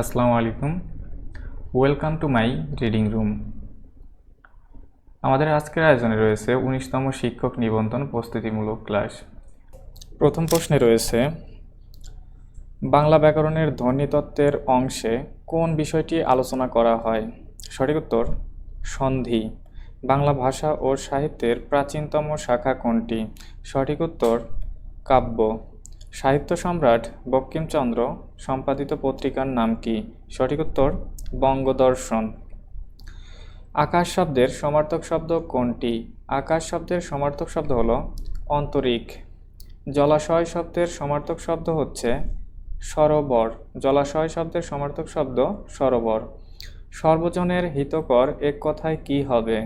আসসালামু আলাইকুম। Welcome to my reading room আমাদের আজকের আয়োজনে রয়েছে উনিশতম শিক্ষক নিবন্ধন প্রস্তুতিমূলক ক্লাস। প্রথম প্রশ্নে রয়েছে, বাংলা ব্যাকরণের ধ্বনিতত্ত্বের অংশে কোন বিষয়টি আলোচনা করা হয়? সঠিক উত্তর, সন্ধি। বাংলা ভাষা ও সাহিত্যের প্রাচীনতম শাখা কোনটি? সঠিক উত্তর, কাব্য। সাহিত্য সম্রাট বঙ্কিমচন্দ্র সম্পাদিত পত্রিকার নাম কি? সঠিক উত্তর, বঙ্গদর্শন। আকাশ শব্দের সমার্থক শব্দ কোনটি? আকাশ শব্দের সমার্থক শব্দ হল অন্তরিক। জলাশয় শব্দের সমার্থক শব্দ হচ্ছে সরোবর। জলাশয় শব্দের সমার্থক শব্দ সরোবর। সর্বজনের হিতকর এক কথায় কি হবে?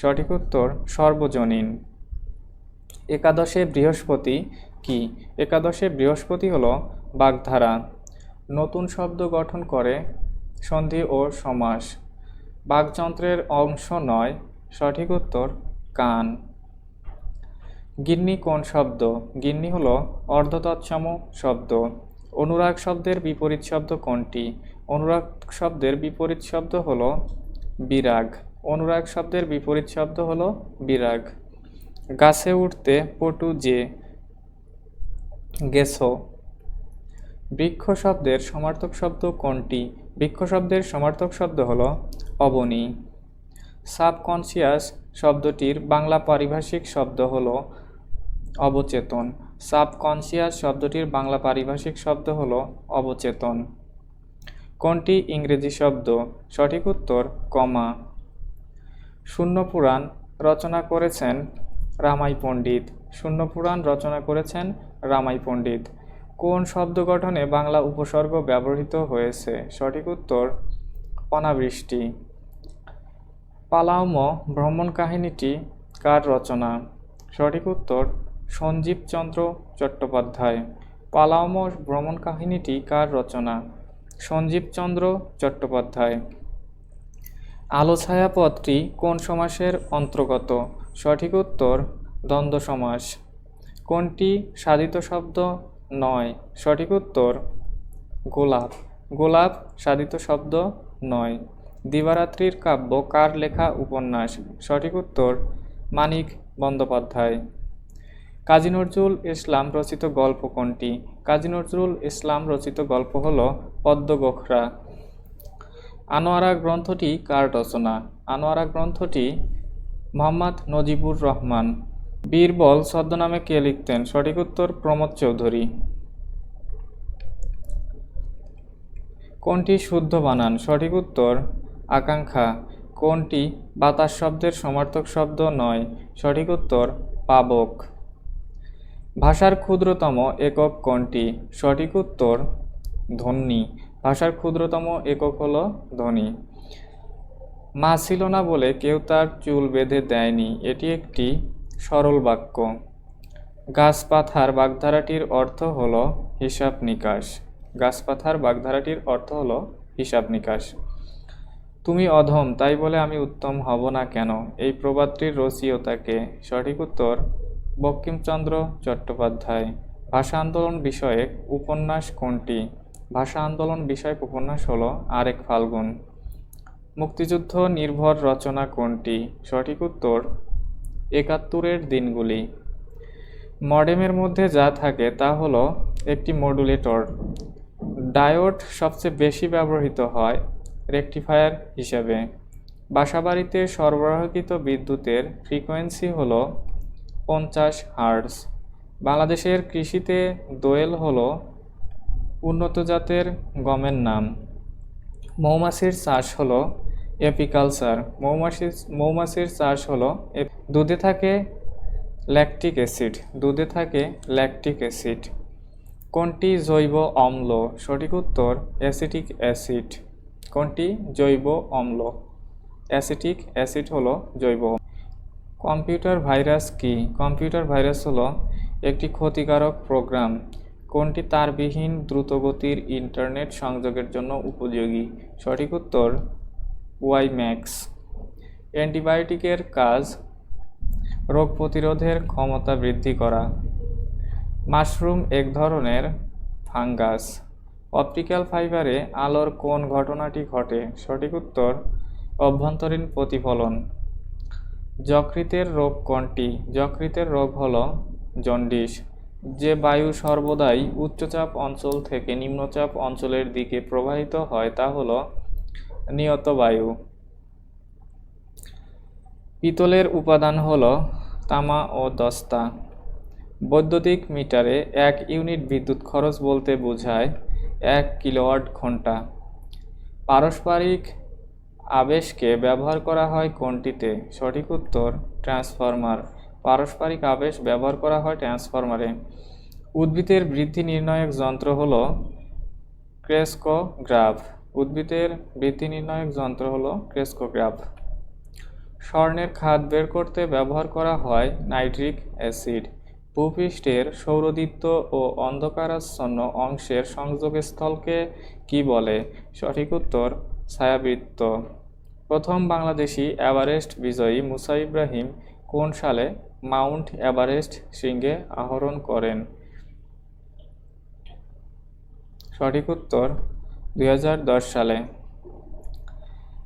সঠিক উত্তর, সর্বজনীন। একাদশে বৃহস্পতি কি? একাদশে বৃহস্পতি হলো বাগধারা। নতুন শব্দ গঠন করে সন্ধি ও সমাস। বাগযন্ত্রের অংশ নয়, সঠিক উত্তর কান। গিন্নি কোন শব্দ? গিন্নি হল অর্ধতৎসম শব্দ। অনুরাগ শব্দের বিপরীত শব্দ কোনটি? অনুরাগ শব্দের বিপরীত শব্দ হল বিরাগ। অনুরাগ শব্দের বিপরীত শব্দ হল বিরাগ। গাছে উঠতে পটু যে গেছো। বৃক্ষ শব্দের সমার্থক শব্দ কোনটি? বৃক্ষ শব্দের সমার্থক শব্দ হলো অবনী। সাবকনসিয়াস শব্দটির বাংলা পারিভাষিক শব্দ হল অবচেতন। সাবকনসিয়াস শব্দটির বাংলা পারিভাষিক শব্দ হল অবচেতন। কোনটি ইংরেজি শব্দ? সঠিক উত্তর কমা। শূন্য পুরাণ রচনা করেছেন রামাই পণ্ডিত। শূন্য পুরাণ রচনা করেছেন রামাই পণ্ডিত। কোন শব্দ গঠনে বাংলা উপসর্গ ব্যবহৃত হয়েছে? সঠিক উত্তর, অনাবৃষ্টি। পালাউম ভ্রমণ কাহিনীটি কার রচনা? সঠিক উত্তর সঞ্জীবচন্দ্র চট্টোপাধ্যায়। পালাউম ভ্রমণ কাহিনীটি কার রচনা? সঞ্জীবচন্দ্র চট্টোপাধ্যায়। আলো ছায়া পদটি কোন সমাসের অন্তর্গত? সঠিক উত্তর, দ্বন্দ্ব সমাস। কোনটি সাধিত শব্দ নয়? সঠিক উত্তর, গোলাপ। গোলাপ সাধিত শব্দ নয়। দিবারাত্রির কাব্য কার লেখা উপন্যাস? সঠিক উত্তর, মানিক বন্দ্যোপাধ্যায়। কাজী নজরুল ইসলাম রচিত গল্প কোনটি? কাজী নজরুল ইসলাম রচিত গল্প হল পদ্মগোখরা আনোয়ারা গ্রন্থটি কার রচনা? আনোয়ারা গ্রন্থটি মোহাম্মদ নজিবুর রহমান। বীরবল ছদ্মনামে কে লিখতেন? সঠিক উত্তর প্রমোদ চৌধুরী। কোনটি শুদ্ধ বানান? সঠিক উত্তর আকাঙ্ক্ষা। কোনটি বাতাস শব্দের সমার্থক শব্দ নয়? সঠিক উত্তর পাবক। ভাষার ক্ষুদ্রতম একক কোনটি? সঠিক উত্তর ধ্বনি। ভাষার ক্ষুদ্রতম একক হলো ধ্বনি। মা ছিল না বলে কেউ তার চুল বেঁধে দেয়নি। এটি একটি সরল বাক্য। গাছপাথার বাগধারাটির অর্থ হলো হিসাব নিকাশ। গাছপাথার বাগধারাটির অর্থ হলো হিসাব নিকাশ। তুমি অধম, তাই বলে আমি উত্তম হব না কেন? এই প্রবাদটির রসিয়তাকে সঠিক উত্তর বঙ্কিমচন্দ্র চট্টোপাধ্যায়। ভাষা আন্দোলন বিষয়ক উপন্যাস কোনটি? ভাষা আন্দোলন বিষয়ক উপন্যাস হলো আরেক ফাল্গুন। মুক্তিযুদ্ধ নির্ভর রচনা কোনটি? সঠিক উত্তর একাত্তরের দিনগুলি। মডেমের মধ্যে যা থাকে তা হলো একটি মডুলেটর। ডায়োড সবচেয়ে বেশি ব্যবহৃত হয় রেকটিফায়ার হিসেবে। বাসাবাড়িতে সরবরাহকৃত বিদ্যুতের ফ্রিকোয়েন্সি হল পঞ্চাশ হার্টস বাংলাদেশের কৃষিতে দোয়েল হল উন্নত জাতের গমের নাম। মৌমাছির চাষ হলো এপিকালচার। মৌমাছির মৌমাছির চাষ হলো দুধে থাকে ল্যাকটিক অ্যাসিড দুধে থাকে ল্যাকটিক অ্যাসিড কোনটি জৈব অম্ল? সঠিক উত্তর অ্যাসিটিক অ্যাসিড কোনটি জৈব অম্ল? অ্যাসিটিক অ্যাসিড হলো জৈব কম্পিউটার ভাইরাস কি? কম্পিউটার ভাইরাস হলো একটি ক্ষতিকারক প্রোগ্রাম। কোনটি তারবিহীন দ্রুতগতির ইন্টারনেট সংযোগের জন্য উপযোগী? সঠিক উত্তর ওয়াই ম্যাক্স অ্যান্টিবায়োটিকের কাজ রোগ প্রতিরোধের ক্ষমতা বৃদ্ধি করা। মাশরুম এক ধরনের ফাঙ্গাস। অপটিক্যাল ফাইবারে আলোর কোন ঘটনাটি ঘটে? সঠিক উত্তর, অভ্যন্তরীণ প্রতিফলন। যকৃতের রোগ কোনটি? যকৃতের রোগ হল জন্ডিস, যে বায়ু সর্বদাই উচ্চচাপ অঞ্চল থেকে নিম্নচাপ অঞ্চলের দিকে প্রবাহিত হয়, তা হল নিয়ত বায়ু। পিতলের উপাদান হল তামা ও দস্তা। বৈদ্যুতিক মিটারে এক ইউনিট বিদ্যুৎ খরচ বলতে বোঝায় এক কিলোওয়াট ঘণ্টা। পারস্পরিক আবেশকে ব্যবহার করা হয় কোনটিতে? সঠিক উত্তর, ট্রান্সফরমার। পারস্পরিক আবেশ ব্যবহার করা হয় ট্রান্সফরমারে। উদ্ভিদের বৃদ্ধি নির্ণায়ক যন্ত্র হল ক্রেস্কোগ্রাফ। উদ্ভিদের বৃদ্ধি নির্ণায়ক যন্ত্র হল ক্রেস্কোগ্রাফ। স্বর্ণের খাদ বের করতে ব্যবহার করা হয় নাইট্রিক অ্যাসিড। ভূপৃষ্ঠের সৌরদীপ্ত ও অন্ধকারাচ্ছন্ন অংশের সংযোগস্থলকে কি বলে? সঠিক উত্তর, ছায়াবৃত্ত। প্রথম বাংলাদেশি এভারেস্ট বিজয়ী মুসা ইব্রাহিম কোন সালে মাউন্ট এভারেস্ট শৃঙ্গে আহরণ করেন? সঠিক উত্তর দু হাজার দশ সালে।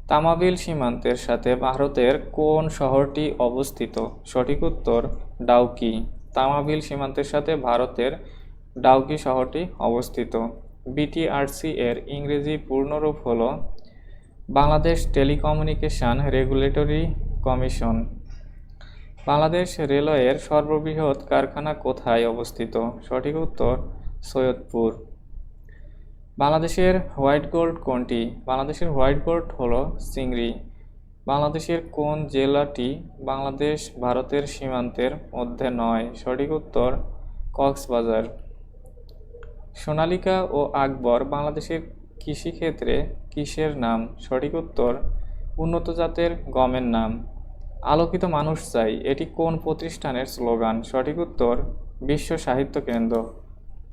তামাবিল সীমান্তের সাথে ভারতের কোন শহরটি অবস্থিত? সঠিক উত্তর, ডাউকি। তামাবিল সীমান্তের সাথে ভারতের ডাউকি শহরটি অবস্থিত। বিটিআরসি এর ইংরেজি পূর্ণরূপ হল Bangladesh telecommunication regulatory commission. Bangladesh রেলওয়ের সর্ববৃহৎ কারখানা কোথায় অবস্থিত? সঠিক উত্তর, সৈয়দপুর। বাংলাদেশের হোয়াইট গোল্ড কোনটি? বাংলাদেশের হোয়াইট গোল্ড হলো চিংড়ি বাংলাদেশের কোন জেলাটি বাংলাদেশ ভারতের সীমান্তের মধ্যে নয়? সঠিক উত্তর, কক্সবাজার। সোনালিকা ও আকবর বাংলাদেশের কৃষিক্ষেত্রে কিসের নাম? সঠিক উত্তর, উন্নত জাতের গমের নাম। আলোকিত মানুষ চাই, এটি কোন প্রতিষ্ঠানের স্লোগান? সঠিক উত্তর, বিশ্ব সাহিত্য কেন্দ্র।